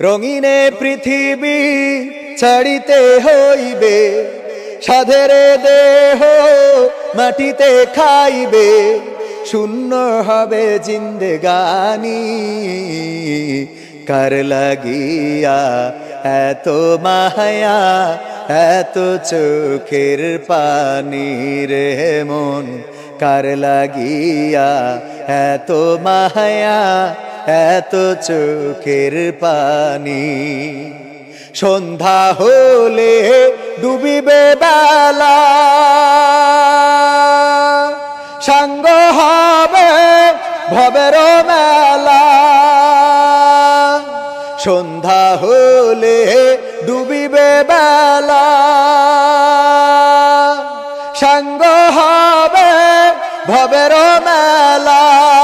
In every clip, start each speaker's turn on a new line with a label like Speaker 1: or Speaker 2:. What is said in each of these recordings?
Speaker 1: রঙিনে পৃথিবী ছাড়িতে হইবে, সাধেরে দেহ মাটিতে খাইবে, শূন্য হবে জিন্দেগানি। কার লাগিয়া এত মায়া, এত চোখের পানি রে মন, কার লাগিয়া এত মায়া এত চোখের পানি। সন্ধ্যা হলে ডুবিবে বেলা। সাঙ্গ হবে ভবের মেলা। সন্ধ্যা হলে ডুবিবে বেলা। সাঙ্গ হবে ভবের মেলা।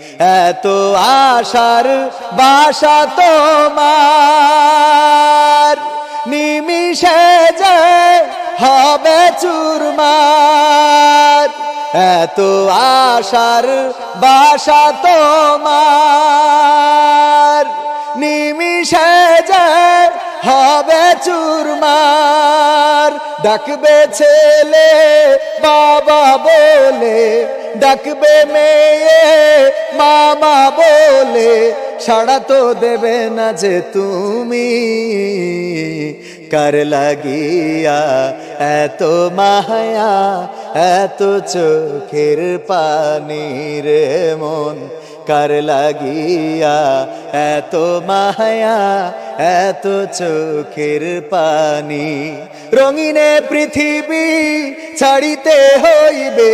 Speaker 1: এত আশার বাসা তোমার। নিমিষে যে হবে চুরমার। এত আশার বাসা তোমার। নিমিষে যে হবে চুরমার। ডাকবে ছেলে বাবা বলে ডাকবে মেয়ে, মামা বলে, সাড়া তো দেবে না যে তুমি। কার লাগিয়া এত মায়া, এত চোখের পানি রে মন। কার লাগিয়া এত মায়া, এত চোখের পানি। রঙিনে পৃথিবী ছাড়িতে হইবে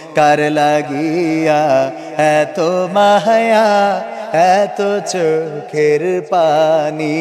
Speaker 1: কার লাগিয়া এত মায়া এত চোখের পানি